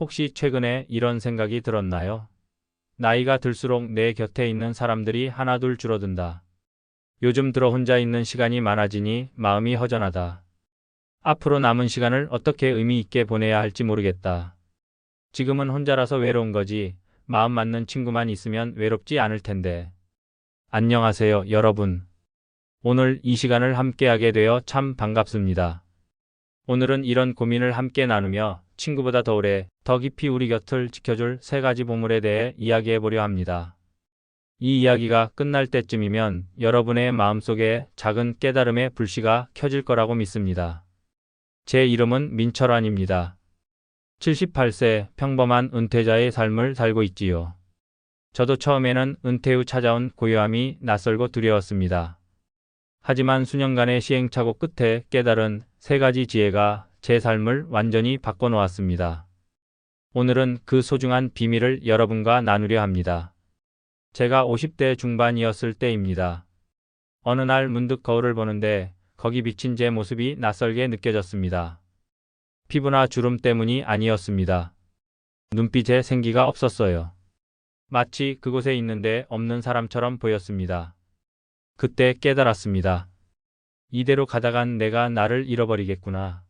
혹시 최근에 이런 생각이 들었나요? 나이가 들수록 내 곁에 있는 사람들이 하나둘 줄어든다. 요즘 들어 혼자 있는 시간이 많아지니 마음이 허전하다. 앞으로 남은 시간을 어떻게 의미 있게 보내야 할지 모르겠다. 지금은 혼자라서 외로운 거지, 마음 맞는 친구만 있으면 외롭지 않을 텐데. 안녕하세요, 여러분. 오늘 이 시간을 함께하게 되어 참 반갑습니다. 오늘은 이런 고민을 함께 나누며 친구보다 더 오래, 더 깊이 우리 곁을 지켜줄 세 가지 보물에 대해 이야기해 보려 합니다. 이 이야기가 끝날 때쯤이면 여러분의 마음속에 작은 깨달음의 불씨가 켜질 거라고 믿습니다. 제 이름은 민철환입니다. 78세 평범한 은퇴자의 삶을 살고 있지요. 저도 처음에는 은퇴 후 찾아온 고요함이 낯설고 두려웠습니다. 하지만 수년간의 시행착오 끝에 깨달은 세 가지 지혜가 제 삶을 완전히 바꿔놓았습니다. 오늘은 그 소중한 비밀을 여러분과 나누려 합니다. 제가 50대 중반이었을 때입니다. 어느 날 문득 거울을 보는데 거기 비친 제 모습이 낯설게 느껴졌습니다. 피부나 주름 때문이 아니었습니다. 눈빛에 생기가 없었어요. 마치 그곳에 있는데 없는 사람처럼 보였습니다. 그때 깨달았습니다. 이대로 가다간 내가 나를 잃어버리겠구나.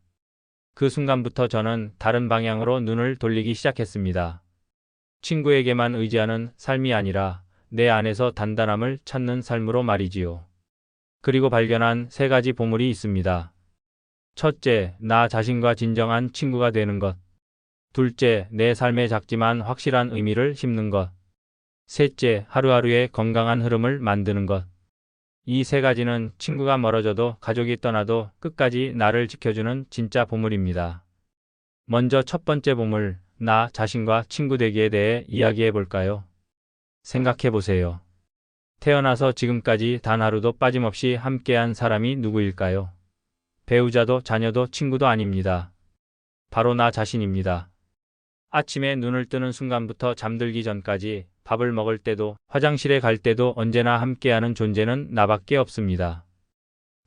그 순간부터 저는 다른 방향으로 눈을 돌리기 시작했습니다. 친구에게만 의지하는 삶이 아니라 내 안에서 단단함을 찾는 삶으로 말이지요. 그리고 발견한 세 가지 보물이 있습니다. 첫째, 나 자신과 진정한 친구가 되는 것. 둘째, 내 삶에 작지만 확실한 의미를 심는 것. 셋째, 하루하루의 건강한 흐름을 만드는 것. 이 세 가지는 친구가 멀어져도 가족이 떠나도 끝까지 나를 지켜주는 진짜 보물입니다. 먼저 첫 번째 보물, 나 자신과 친구 되기에 대해 이야기해 볼까요? 생각해 보세요. 태어나서 지금까지 단 하루도 빠짐없이 함께한 사람이 누구일까요? 배우자도 자녀도 친구도 아닙니다. 바로 나 자신입니다. 아침에 눈을 뜨는 순간부터 잠들기 전까지 밥을 먹을 때도 화장실에 갈 때도 언제나 함께하는 존재는 나밖에 없습니다.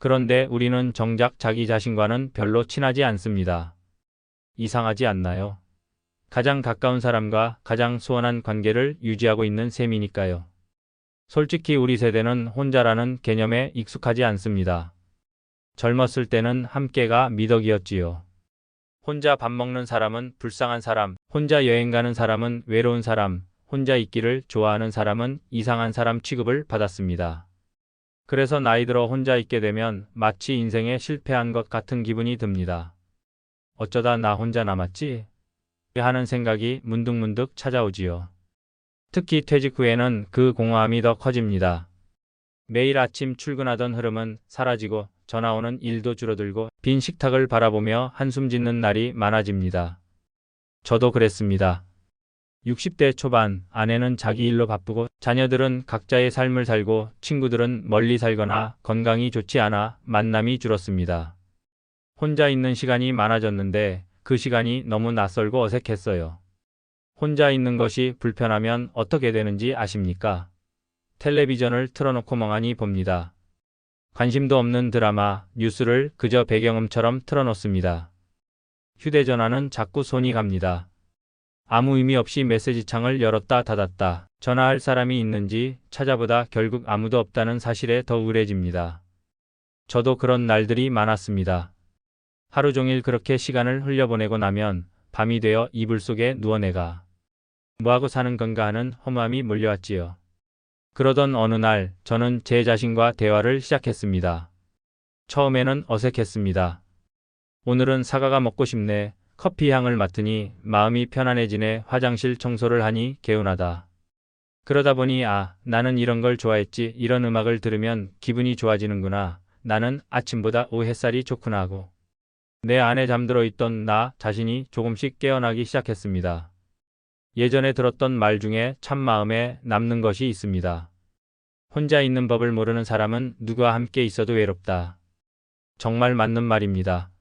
그런데 우리는 정작 자기 자신과는 별로 친하지 않습니다. 이상하지 않나요? 가장 가까운 사람과 가장 소원한 관계를 유지하고 있는 셈이니까요. 솔직히 우리 세대는 혼자라는 개념에 익숙하지 않습니다. 젊었을 때는 함께가 미덕이었지요. 혼자 밥 먹는 사람은 불쌍한 사람, 혼자 여행 가는 사람은 외로운 사람, 혼자 있기를 좋아하는 사람은 이상한 사람 취급을 받았습니다. 그래서 나이 들어 혼자 있게 되면 마치 인생에 실패한 것 같은 기분이 듭니다. 어쩌다 나 혼자 남았지? 하는 생각이 문득문득 찾아오지요. 특히 퇴직 후에는 그 공허함이 더 커집니다. 매일 아침 출근하던 흐름은 사라지고 전화 오는 일도 줄어들고 빈 식탁을 바라보며 한숨 짓는 날이 많아집니다. 저도 그랬습니다. 60대 초반 아내는 자기 일로 바쁘고 자녀들은 각자의 삶을 살고 친구들은 멀리 살거나 건강이 좋지 않아 만남이 줄었습니다. 혼자 있는 시간이 많아졌는데 그 시간이 너무 낯설고 어색했어요. 혼자 있는 것이 불편하면 어떻게 되는지 아십니까? 텔레비전을 틀어놓고 멍하니 봅니다. 관심도 없는 드라마, 뉴스를 그저 배경음처럼 틀어놓습니다. 휴대전화는 자꾸 손이 갑니다. 아무 의미 없이 메시지 창을 열었다 닫았다. 전화할 사람이 있는지 찾아보다 결국 아무도 없다는 사실에 더 우울해집니다. 저도 그런 날들이 많았습니다. 하루 종일 그렇게 시간을 흘려보내고 나면 밤이 되어 이불 속에 누워 내가 뭐하고 사는 건가 하는 허무함이 몰려왔지요. 그러던 어느 날 저는 제 자신과 대화를 시작했습니다. 처음에는 어색했습니다. 오늘은 사과가 먹고 싶네. 커피 향을 맡으니 마음이 편안해지네. 화장실 청소를 하니 개운하다. 그러다 보니 아, 나는 이런 걸 좋아했지. 이런 음악을 들으면 기분이 좋아지는구나. 나는 아침보다 오후 햇살이 좋구나 하고. 내 안에 잠들어 있던 나 자신이 조금씩 깨어나기 시작했습니다. 예전에 들었던 말 중에 참 마음에 남는 것이 있습니다. 혼자 있는 법을 모르는 사람은 누구와 함께 있어도 외롭다. 정말 맞는 말입니다.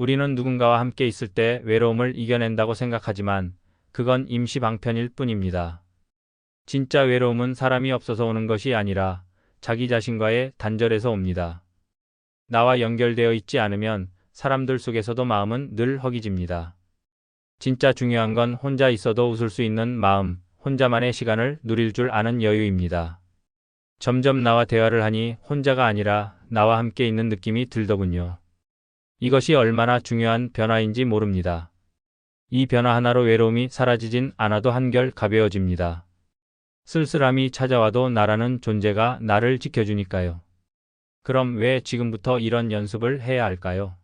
우리는 누군가와 함께 있을 때 외로움을 이겨낸다고 생각하지만 그건 임시 방편일 뿐입니다. 진짜 외로움은 사람이 없어서 오는 것이 아니라 자기 자신과의 단절에서 옵니다. 나와 연결되어 있지 않으면 사람들 속에서도 마음은 늘 허기집니다. 진짜 중요한 건 혼자 있어도 웃을 수 있는 마음, 혼자만의 시간을 누릴 줄 아는 여유입니다. 점점 나와 대화를 하니 혼자가 아니라 나와 함께 있는 느낌이 들더군요. 이것이 얼마나 중요한 변화인지 모릅니다. 이 변화 하나로 외로움이 사라지진 않아도 한결 가벼워집니다. 쓸쓸함이 찾아와도 나라는 존재가 나를 지켜주니까요. 그럼 왜 지금부터 이런 연습을 해야 할까요?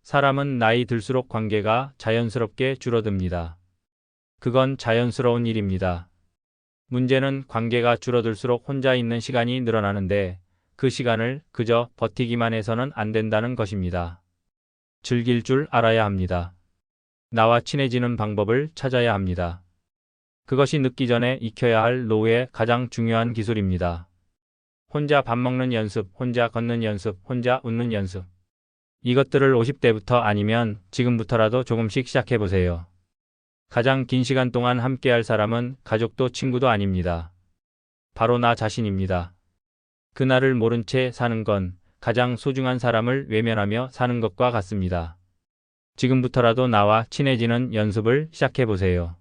사람은 나이 들수록 관계가 자연스럽게 줄어듭니다. 그건 자연스러운 일입니다. 문제는 관계가 줄어들수록 혼자 있는 시간이 늘어나는데 그 시간을 그저 버티기만 해서는 안 된다는 것입니다. 즐길 줄 알아야 합니다. 나와 친해지는 방법을 찾아야 합니다. 그것이 늦기 전에 익혀야 할 노후의 가장 중요한 기술입니다. 혼자 밥 먹는 연습, 혼자 걷는 연습, 혼자 웃는 연습. 이것들을 50대부터 아니면 지금부터라도 조금씩 시작해 보세요. 가장 긴 시간 동안 함께할 사람은 가족도 친구도 아닙니다. 바로 나 자신입니다. 그날을 모른 채 사는 건 가장 소중한 사람을 외면하며 사는 것과 같습니다. 지금부터라도 나와 친해지는 연습을 시작해 보세요.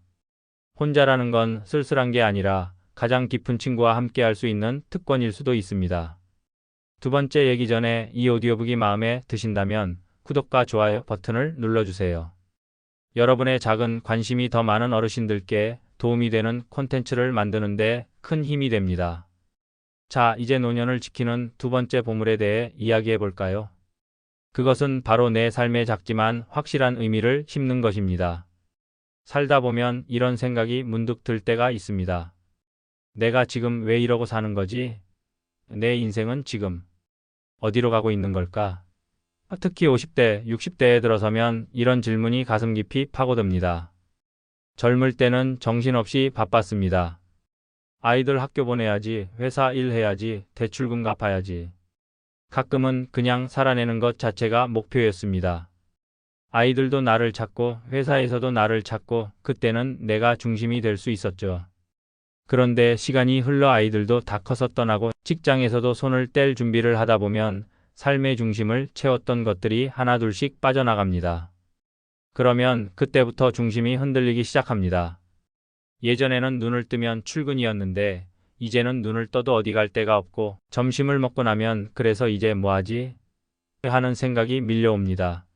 혼자라는 건 쓸쓸한 게 아니라 가장 깊은 친구와 함께 할 수 있는 특권일 수도 있습니다. 두 번째 얘기 전에 이 오디오북이 마음에 드신다면 구독과 좋아요 버튼을 눌러주세요. 여러분의 작은 관심이 더 많은 어르신들께 도움이 되는 콘텐츠를 만드는데 큰 힘이 됩니다. 자, 이제 노년을 지키는 두 번째 보물에 대해 이야기해 볼까요? 그것은 바로 내 삶에 작지만 확실한 의미를 심는 것입니다. 살다 보면 이런 생각이 문득 들 때가 있습니다. 내가 지금 왜 이러고 사는 거지? 내 인생은 지금 어디로 가고 있는 걸까? 특히 50대, 60대에 들어서면 이런 질문이 가슴 깊이 파고듭니다. 젊을 때는 정신없이 바빴습니다. 아이들 학교 보내야지, 회사 일 해야지, 대출금 갚아야지. 가끔은 그냥 살아내는 것 자체가 목표였습니다. 아이들도 나를 찾고 회사에서도 나를 찾고 그때는 내가 중심이 될 수 있었죠. 그런데 시간이 흘러 아이들도 다 커서 떠나고 직장에서도 손을 뗄 준비를 하다 보면 삶의 중심을 채웠던 것들이 하나둘씩 빠져나갑니다. 그러면 그때부터 중심이 흔들리기 시작합니다. 예전에는 눈을 뜨면 출근이었는데 이제는 눈을 떠도 어디 갈 데가 없고 점심을 먹고 나면 그래서 이제 뭐하지? 하는 생각이 밀려옵니다.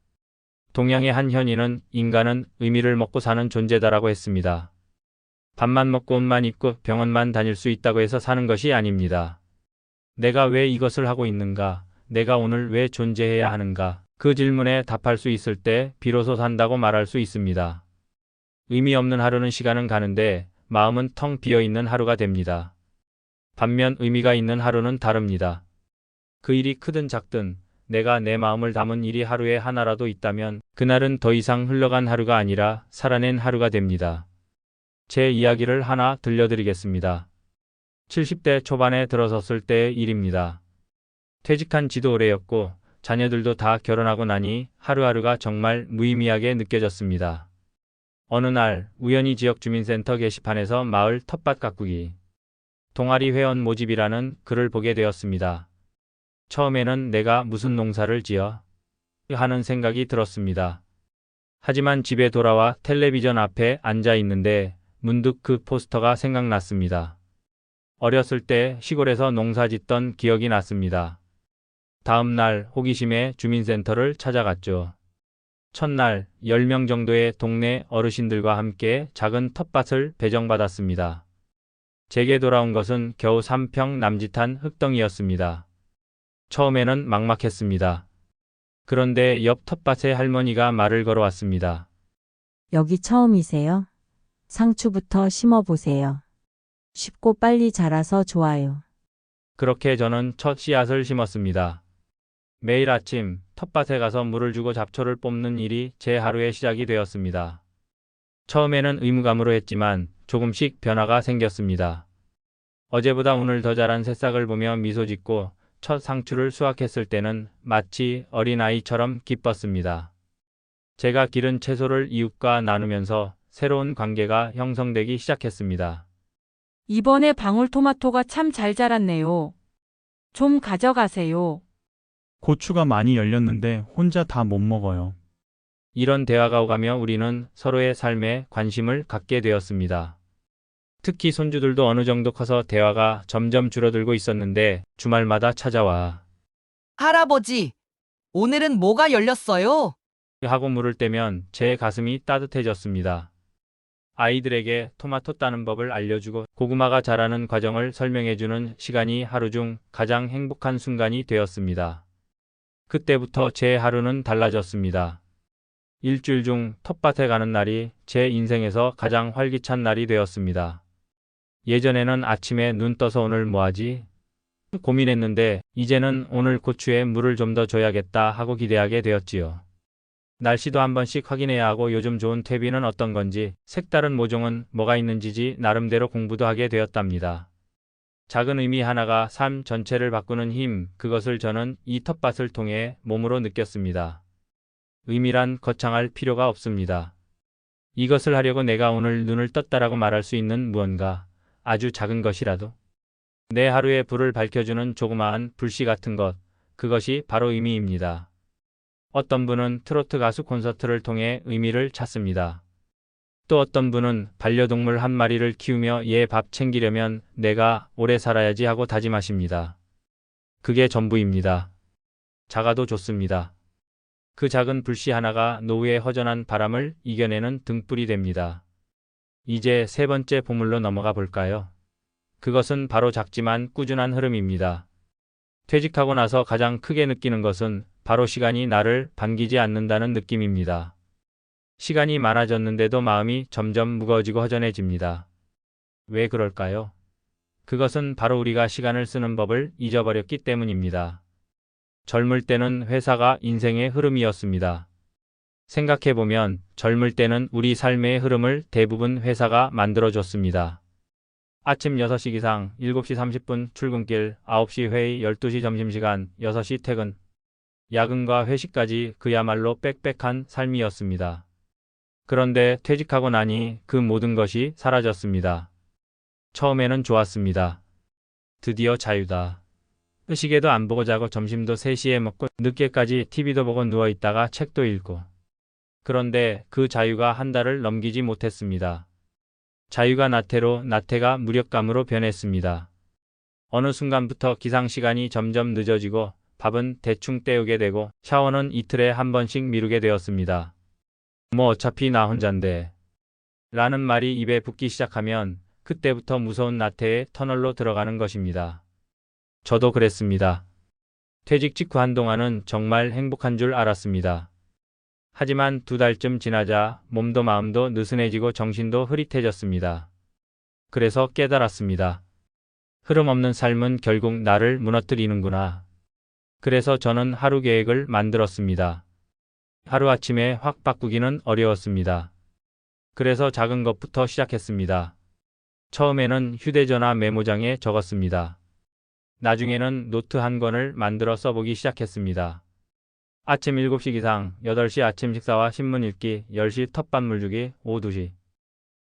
동양의 한 현인은 인간은 의미를 먹고 사는 존재다라고 했습니다. 밥만 먹고 옷만 입고 병원만 다닐 수 있다고 해서 사는 것이 아닙니다. 내가 왜 이것을 하고 있는가? 내가 오늘 왜 존재해야 하는가? 그 질문에 답할 수 있을 때 비로소 산다고 말할 수 있습니다. 의미 없는 하루는 시간은 가는데 마음은 텅 비어 있는 하루가 됩니다. 반면 의미가 있는 하루는 다릅니다. 그 일이 크든 작든 내가 내 마음을 담은 일이 하루에 하나라도 있다면 그날은 더 이상 흘러간 하루가 아니라 살아낸 하루가 됩니다. 제 이야기를 하나 들려드리겠습니다. 70대 초반에 들어섰을 때의 일입니다. 퇴직한 지도 오래였고 자녀들도 다 결혼하고 나니 하루하루가 정말 무의미하게 느껴졌습니다. 어느 날 우연히 지역 주민센터 게시판에서 마을 텃밭 가꾸기 동아리 회원 모집이라는 글을 보게 되었습니다. 처음에는 내가 무슨 농사를 지어 하는 생각이 들었습니다. 하지만 집에 돌아와 텔레비전 앞에 앉아 있는데 문득 그 포스터가 생각났습니다. 어렸을 때 시골에서 농사 짓던 기억이 났습니다. 다음 날 호기심에 주민센터를 찾아갔죠. 첫날 10명 정도의 동네 어르신들과 함께 작은 텃밭을 배정받았습니다. 제게 돌아온 것은 겨우 3평 남짓한 흙덩이였습니다. 처음에는 막막했습니다. 그런데 옆 텃밭에 할머니가 말을 걸어왔습니다. 여기 처음이세요? 상추부터 심어보세요. 쉽고 빨리 자라서 좋아요. 그렇게 저는 첫 씨앗을 심었습니다. 매일 아침 텃밭에 가서 물을 주고 잡초를 뽑는 일이 제 하루의 시작이 되었습니다. 처음에는 의무감으로 했지만 조금씩 변화가 생겼습니다. 어제보다 오늘 더 자란 새싹을 보며 미소 짓고 첫 상추를 수확했을 때는 마치 어린아이처럼 기뻤습니다. 제가 기른 채소를 이웃과 나누면서 새로운 관계가 형성되기 시작했습니다. 이번에 방울토마토가 참 잘 자랐네요. 좀 가져가세요. 고추가 많이 열렸는데 혼자 다 못 먹어요. 이런 대화가 오가며 우리는 서로의 삶에 관심을 갖게 되었습니다. 특히 손주들도 어느 정도 커서 대화가 점점 줄어들고 있었는데 주말마다 찾아와 할아버지, 오늘은 뭐가 열렸어요? 하고 물을 때면 제 가슴이 따뜻해졌습니다. 아이들에게 토마토 따는 법을 알려주고 고구마가 자라는 과정을 설명해주는 시간이 하루 중 가장 행복한 순간이 되었습니다. 그때부터 제 하루는 달라졌습니다. 일주일 중 텃밭에 가는 날이 제 인생에서 가장 활기찬 날이 되었습니다. 예전에는 아침에 눈 떠서 오늘 뭐하지? 고민했는데 이제는 오늘 고추에 물을 좀 더 줘야겠다 하고 기대하게 되었지요. 날씨도 한 번씩 확인해야 하고 요즘 좋은 퇴비는 어떤 건지 색다른 모종은 뭐가 있는지지 나름대로 공부도 하게 되었답니다. 작은 의미 하나가 삶 전체를 바꾸는 힘, 그것을 저는 이 텃밭을 통해 몸으로 느꼈습니다. 의미란 거창할 필요가 없습니다. 이것을 하려고 내가 오늘 눈을 떴다라고 말할 수 있는 무언가, 아주 작은 것이라도 내 하루에 불을 밝혀주는 조그마한 불씨 같은 것, 그것이 바로 의미입니다. 어떤 분은 트로트 가수 콘서트를 통해 의미를 찾습니다. 또 어떤 분은 반려동물 한 마리를 키우며 얘 밥 챙기려면 내가 오래 살아야지 하고 다짐하십니다. 그게 전부입니다. 작아도 좋습니다. 그 작은 불씨 하나가 노후의 허전한 바람을 이겨내는 등불이 됩니다. 이제 세 번째 보물로 넘어가 볼까요? 그것은 바로 작지만 꾸준한 흐름입니다. 퇴직하고 나서 가장 크게 느끼는 것은 바로 시간이 나를 반기지 않는다는 느낌입니다. 시간이 많아졌는데도 마음이 점점 무거워지고 허전해집니다. 왜 그럴까요? 그것은 바로 우리가 시간을 쓰는 법을 잊어버렸기 때문입니다. 젊을 때는 회사가 인생의 흐름이었습니다. 생각해보면 젊을 때는 우리 삶의 흐름을 대부분 회사가 만들어줬습니다. 아침 6시 기상, 7시 30분 출근길, 9시 회의, 12시 점심시간, 6시 퇴근. 야근과 회식까지 그야말로 빽빽한 삶이었습니다. 그런데 퇴직하고 나니 그 모든 것이 사라졌습니다. 처음에는 좋았습니다. 드디어 자유다. 시계도 안 보고 자고 점심도 3시에 먹고 늦게까지 TV도 보고 누워 있다가 책도 읽고. 그런데 그 자유가 한 달을 넘기지 못했습니다. 자유가 나태로 나태가 무력감으로 변했습니다. 어느 순간부터 기상 시간이 점점 늦어지고 밥은 대충 때우게 되고 샤워는 이틀에 한 번씩 미루게 되었습니다. 뭐 어차피 나 혼잔데. 라는 말이 입에 붙기 시작하면 그때부터 무서운 나태의 터널로 들어가는 것입니다. 저도 그랬습니다. 퇴직 직후 한동안은 정말 행복한 줄 알았습니다. 하지만 두 달쯤 지나자 몸도 마음도 느슨해지고 정신도 흐릿해졌습니다. 그래서 깨달았습니다. 흐름 없는 삶은 결국 나를 무너뜨리는구나. 그래서 저는 하루 계획을 만들었습니다. 하루아침에 확 바꾸기는 어려웠습니다. 그래서 작은 것부터 시작했습니다. 처음에는 휴대전화 메모장에 적었습니다. 나중에는 노트 한 권을 만들어 써보기 시작했습니다. 아침 7시 기상, 8시 아침 식사와 신문 읽기, 10시 텃밭 물 주기, 오후 2시.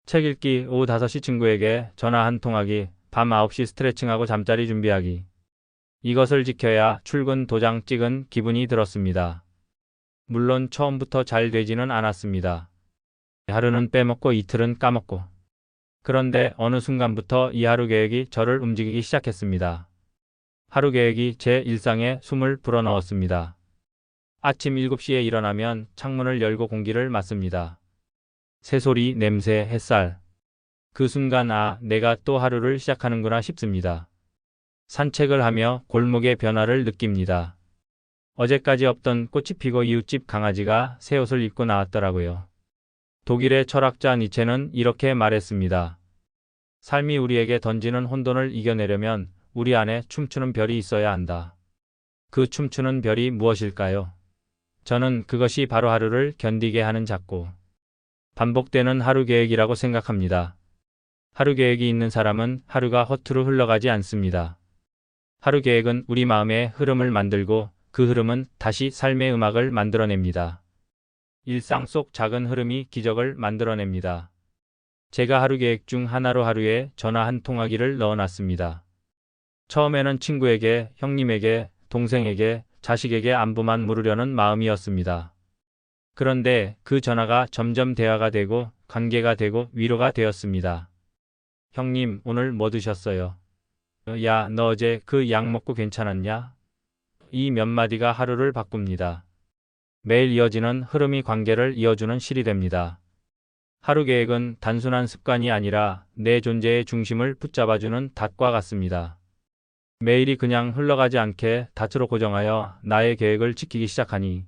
책 읽기, 오후 5시 친구에게 전화 한 통하기, 밤 9시 스트레칭하고 잠자리 준비하기. 이것을 지켜야 출근 도장 찍은 기분이 들었습니다. 물론 처음부터 잘 되지는 않았습니다. 하루는 빼먹고 이틀은 까먹고. 그런데 어느 순간부터 이 하루 계획이 저를 움직이기 시작했습니다. 하루 계획이 제 일상에 숨을 불어넣었습니다. 아침 7시에 일어나면 창문을 열고 공기를 맞습니다. 새소리, 냄새, 햇살. 그 순간 아, 내가 또 하루를 시작하는구나 싶습니다. 산책을 하며 골목의 변화를 느낍니다. 어제까지 없던 꽃이 피고 이웃집 강아지가 새 옷을 입고 나왔더라고요. 독일의 철학자 니체는 이렇게 말했습니다. 삶이 우리에게 던지는 혼돈을 이겨내려면 우리 안에 춤추는 별이 있어야 한다. 그 춤추는 별이 무엇일까요? 저는 그것이 바로 하루를 견디게 하는 작고 반복되는 하루 계획이라고 생각합니다. 하루 계획이 있는 사람은 하루가 허투루 흘러가지 않습니다. 하루 계획은 우리 마음의 흐름을 만들고 그 흐름은 다시 삶의 음악을 만들어냅니다. 일상 속 작은 흐름이 기적을 만들어냅니다. 제가 하루 계획 중 하나로 하루에 전화 한 통화기를 넣어놨습니다. 처음에는 친구에게, 형님에게, 동생에게, 자식에게 안부만 물으려는 마음이었습니다. 그런데 그 전화가 점점 대화가 되고 관계가 되고 위로가 되었습니다. 형님, 오늘 뭐 드셨어요? 야, 너 어제 그 약 먹고 괜찮았냐? 이 몇 마디가 하루를 바꿉니다. 매일 이어지는 흐름이 관계를 이어주는 실이 됩니다. 하루 계획은 단순한 습관이 아니라 내 존재의 중심을 붙잡아주는 닷과 같습니다. 매일이 그냥 흘러가지 않게 닷으로 고정하여 나의 계획을 지키기 시작하니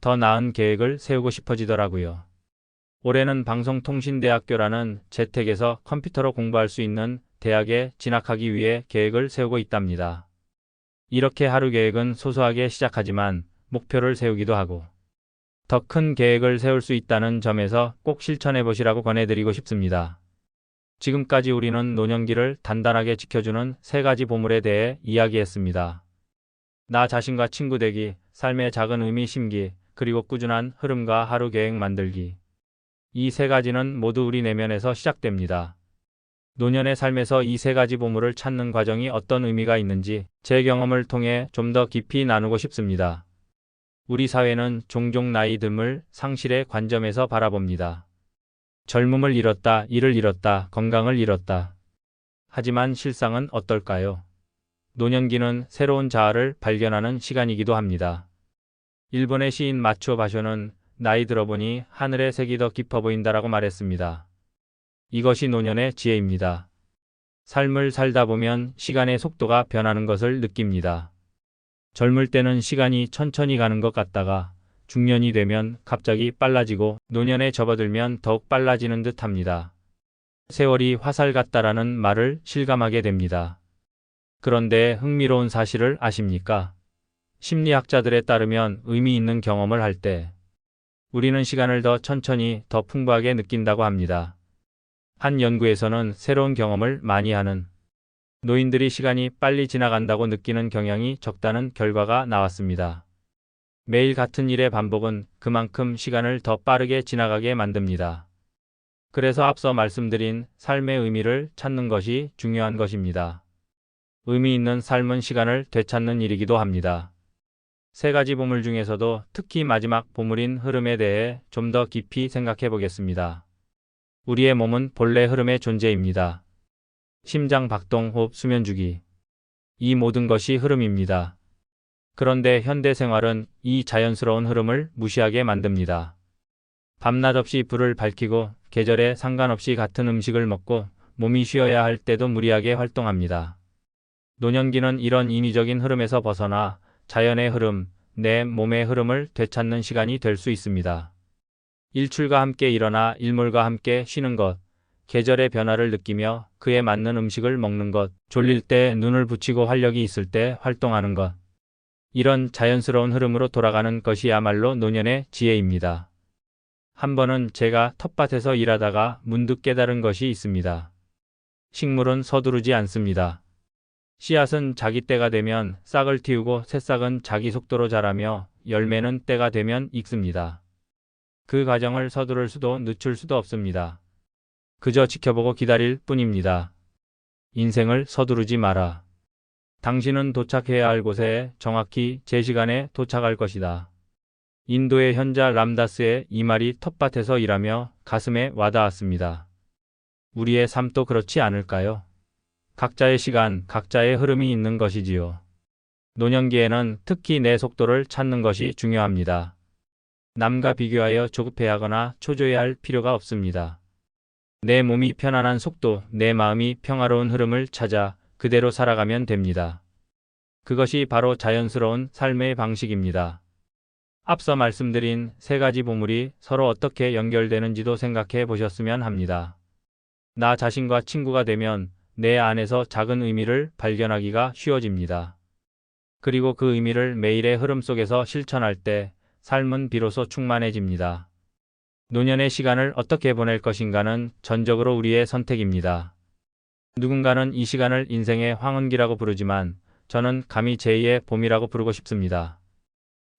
더 나은 계획을 세우고 싶어지더라고요. 올해는 방송통신대학교라는 재택에서 컴퓨터로 공부할 수 있는 대학에 진학하기 위해 계획을 세우고 있답니다. 이렇게 하루 계획은 소소하게 시작하지만 목표를 세우기도 하고 더 큰 계획을 세울 수 있다는 점에서 꼭 실천해 보시라고 권해드리고 싶습니다. 지금까지 우리는 노년기를 단단하게 지켜주는 세 가지 보물에 대해 이야기했습니다. 나 자신과 친구 되기, 삶의 작은 의미 심기, 그리고 꾸준한 흐름과 하루 계획 만들기. 이 세 가지는 모두 우리 내면에서 시작됩니다. 노년의 삶에서 이 세 가지 보물을 찾는 과정이 어떤 의미가 있는지 제 경험을 통해 좀 더 깊이 나누고 싶습니다. 우리 사회는 종종 나이 듦을 상실의 관점에서 바라봅니다. 젊음을 잃었다, 일을 잃었다, 건강을 잃었다. 하지만 실상은 어떨까요? 노년기는 새로운 자아를 발견하는 시간이기도 합니다. 일본의 시인 마추오 바쇼는 나이 들어보니 하늘의 색이 더 깊어 보인다라고 말했습니다. 이것이 노년의 지혜입니다. 삶을 살다 보면 시간의 속도가 변하는 것을 느낍니다. 젊을 때는 시간이 천천히 가는 것 같다가 중년이 되면 갑자기 빨라지고 노년에 접어들면 더욱 빨라지는 듯 합니다. 세월이 화살 같다라는 말을 실감하게 됩니다. 그런데 흥미로운 사실을 아십니까? 심리학자들에 따르면 의미 있는 경험을 할 때 우리는 시간을 더 천천히 더 풍부하게 느낀다고 합니다. 한 연구에서는 새로운 경험을 많이 하는 노인들이 시간이 빨리 지나간다고 느끼는 경향이 적다는 결과가 나왔습니다. 매일 같은 일의 반복은 그만큼 시간을 더 빠르게 지나가게 만듭니다. 그래서 앞서 말씀드린 삶의 의미를 찾는 것이 중요한 것입니다. 의미 있는 삶은 시간을 되찾는 일이기도 합니다. 세 가지 보물 중에서도 특히 마지막 보물인 흐름에 대해 좀 더 깊이 생각해 보겠습니다. 우리의 몸은 본래 흐름의 존재입니다. 심장 박동, 호흡, 수면 주기. 이 모든 것이 흐름입니다. 그런데 현대 생활은 이 자연스러운 흐름을 무시하게 만듭니다. 밤낮 없이 불을 밝히고 계절에 상관없이 같은 음식을 먹고 몸이 쉬어야 할 때도 무리하게 활동합니다. 노년기는 이런 인위적인 흐름에서 벗어나 자연의 흐름, 내 몸의 흐름을 되찾는 시간이 될 수 있습니다. 일출과 함께 일어나 일몰과 함께 쉬는 것, 계절의 변화를 느끼며 그에 맞는 음식을 먹는 것, 졸릴 때 눈을 붙이고 활력이 있을 때 활동하는 것. 이런 자연스러운 흐름으로 돌아가는 것이야말로 노년의 지혜입니다. 한 번은 제가 텃밭에서 일하다가 문득 깨달은 것이 있습니다. 식물은 서두르지 않습니다. 씨앗은 자기 때가 되면 싹을 틔우고 새싹은 자기 속도로 자라며 열매는 때가 되면 익습니다. 그 과정을 서두를 수도 늦출 수도 없습니다. 그저 지켜보고 기다릴 뿐입니다. 인생을 서두르지 마라. 당신은 도착해야 할 곳에 정확히 제 시간에 도착할 것이다. 인도의 현자 람다스의 이 말이 텃밭에서 일하며 가슴에 와닿았습니다. 우리의 삶도 그렇지 않을까요? 각자의 시간, 각자의 흐름이 있는 것이지요. 노년기에는 특히 내 속도를 찾는 것이 중요합니다. 남과 비교하여 조급해하거나 초조해할 필요가 없습니다. 내 몸이 편안한 속도, 내 마음이 평화로운 흐름을 찾아 그대로 살아가면 됩니다. 그것이 바로 자연스러운 삶의 방식입니다. 앞서 말씀드린 세 가지 보물이 서로 어떻게 연결되는지도 생각해 보셨으면 합니다. 나 자신과 친구가 되면 내 안에서 작은 의미를 발견하기가 쉬워집니다. 그리고 그 의미를 매일의 흐름 속에서 실천할 때 삶은 비로소 충만해집니다. 노년의 시간을 어떻게 보낼 것인가는 전적으로 우리의 선택입니다. 누군가는 이 시간을 인생의 황혼기라고 부르지만 저는 감히 제2의 봄이라고 부르고 싶습니다.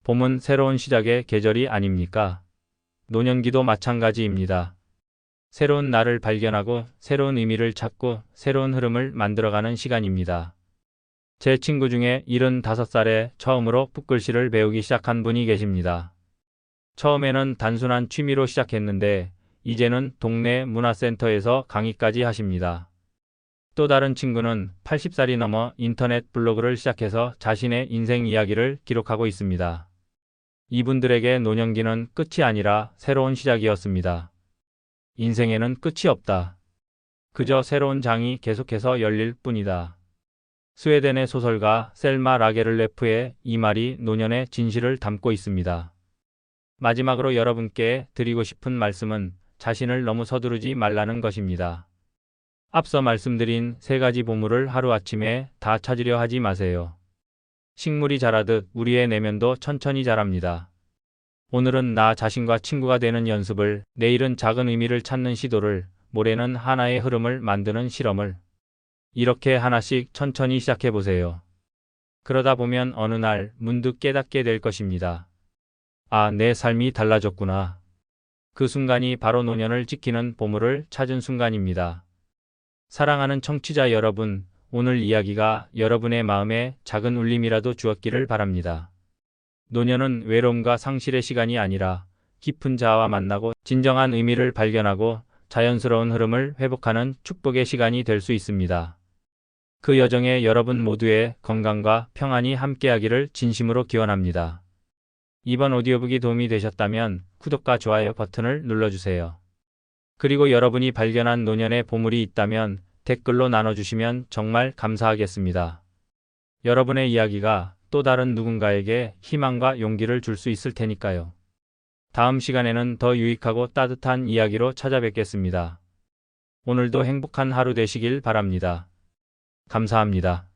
봄은 새로운 시작의 계절이 아닙니까? 노년기도 마찬가지입니다. 새로운 나를 발견하고 새로운 의미를 찾고 새로운 흐름을 만들어가는 시간입니다. 제 친구 중에 75살에 처음으로 붓글씨를 배우기 시작한 분이 계십니다. 처음에는 단순한 취미로 시작했는데 이제는 동네 문화센터에서 강의까지 하십니다. 또 다른 친구는 80살이 넘어 인터넷 블로그를 시작해서 자신의 인생 이야기를 기록하고 있습니다. 이분들에게 노년기는 끝이 아니라 새로운 시작이었습니다. 인생에는 끝이 없다. 그저 새로운 장이 계속해서 열릴 뿐이다. 스웨덴의 소설가 셀마 라게를레프의 이 말이 노년의 진실을 담고 있습니다. 마지막으로 여러분께 드리고 싶은 말씀은 자신을 너무 서두르지 말라는 것입니다. 앞서 말씀드린 세 가지 보물을 하루아침에 다 찾으려 하지 마세요. 식물이 자라듯 우리의 내면도 천천히 자랍니다. 오늘은 나 자신과 친구가 되는 연습을, 내일은 작은 의미를 찾는 시도를, 모레는 하나의 흐름을 만드는 실험을. 이렇게 하나씩 천천히 시작해 보세요. 그러다 보면 어느 날 문득 깨닫게 될 것입니다. 아, 내 삶이 달라졌구나. 그 순간이 바로 노년을 지키는 보물을 찾은 순간입니다. 사랑하는 청취자 여러분, 오늘 이야기가 여러분의 마음에 작은 울림이라도 주었기를 바랍니다. 노년은 외로움과 상실의 시간이 아니라 깊은 자아와 만나고 진정한 의미를 발견하고 자연스러운 흐름을 회복하는 축복의 시간이 될 수 있습니다. 그 여정에 여러분 모두의 건강과 평안이 함께하기를 진심으로 기원합니다. 이번 오디오북이 도움이 되셨다면 구독과 좋아요 버튼을 눌러주세요. 그리고 여러분이 발견한 노년의 보물이 있다면 댓글로 나눠주시면 정말 감사하겠습니다. 여러분의 이야기가 또 다른 누군가에게 희망과 용기를 줄 수 있을 테니까요. 다음 시간에는 더 유익하고 따뜻한 이야기로 찾아뵙겠습니다. 오늘도 행복한 하루 되시길 바랍니다. 감사합니다.